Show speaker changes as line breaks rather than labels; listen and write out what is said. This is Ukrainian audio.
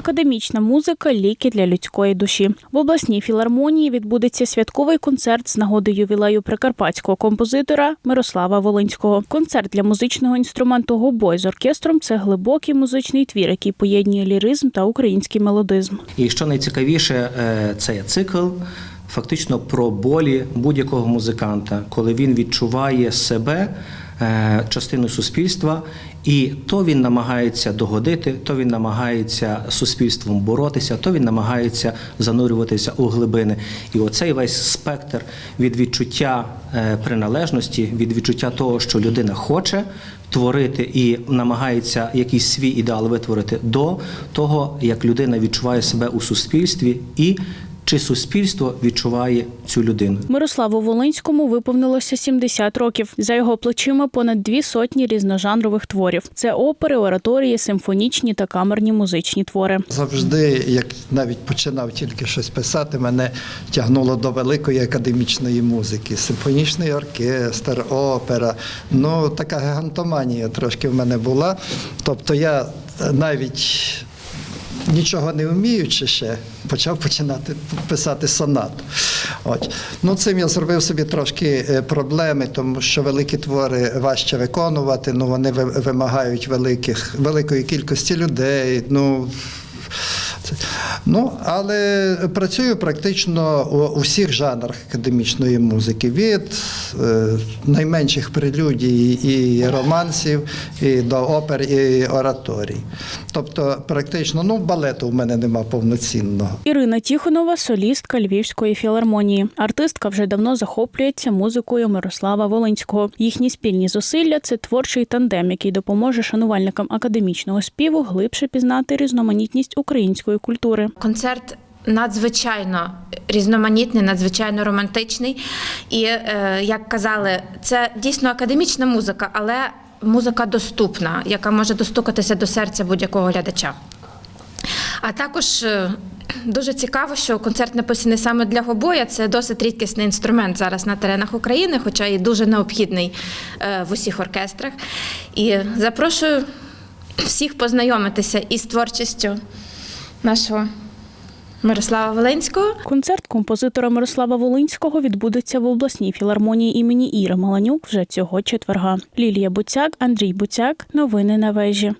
Академічна музика ліки для людської душі. В обласній філармонії відбудеться святковий концерт з нагоди ювілею прикарпатського композитора Мирослава Волинського. Концерт для музичного інструменту гобой з оркестром це глибокий музичний твір, який поєднує ліризм та український мелодизм.
І що найцікавіше, е, це цикл. Фактично про болі будь-якого музиканта, коли він відчуває себе е, частиною суспільства, і то він намагається догодити, то він намагається суспільством боротися, то він намагається занурюватися у глибини. І оцей весь спектр від відчуття е, приналежності, від відчуття того, що людина хоче творити і намагається якийсь свій ідеал витворити, до того, як людина відчуває себе у суспільстві і чи суспільство відчуває цю людину.
Мирославу Волинському виповнилося 70 років. За його плечима понад дві сотні різножанрових творів. Це опери, ораторії, симфонічні та камерні музичні твори.
Завжди, як навіть починав тільки щось писати, мене тягнуло до великої академічної музики. Симфонічний оркестр, опера. Ну, така гігантоманія трошки в мене була. Тобто я навіть нічого не вміючи ще, почав починати писати сонату. От. Ну, цим я зробив собі трошки е, проблеми, тому що великі твори важче виконувати, ну, вони вимагають великих, великої кількості людей. Ну, Ну, але працюю практично у всіх жанрах академічної музики, від е, найменших прелюдій і романсів, і до опер, і ораторій. Тобто, практично, ну, балету в мене нема повноцінного.
Ірина Тіхонова, солістка Львівської філармонії. Артистка вже давно захоплюється музикою Мирослава Волинського. Їхні спільні зусилля це творчий тандем, який допоможе шанувальникам академічного співу глибше пізнати різноманітність української культури.
Концерт надзвичайно різноманітний, надзвичайно романтичний. І е, як казали, це дійсно академічна музика, але музика доступна, яка може достукатися до серця будь-якого глядача. А також е, дуже цікаво, що концерт написаний саме для гобоя. Це досить рідкісний інструмент зараз на теренах України, хоча і дуже необхідний е, в усіх оркестрах. І запрошую всіх познайомитися із творчістю нашого Мирослава Волинського.
Концерт композитора Мирослава Волинського відбудеться в обласній філармонії імені Іри Маланюк вже цього четверга. Лілія Буцяк, Андрій Буцяк. Новини на вежі.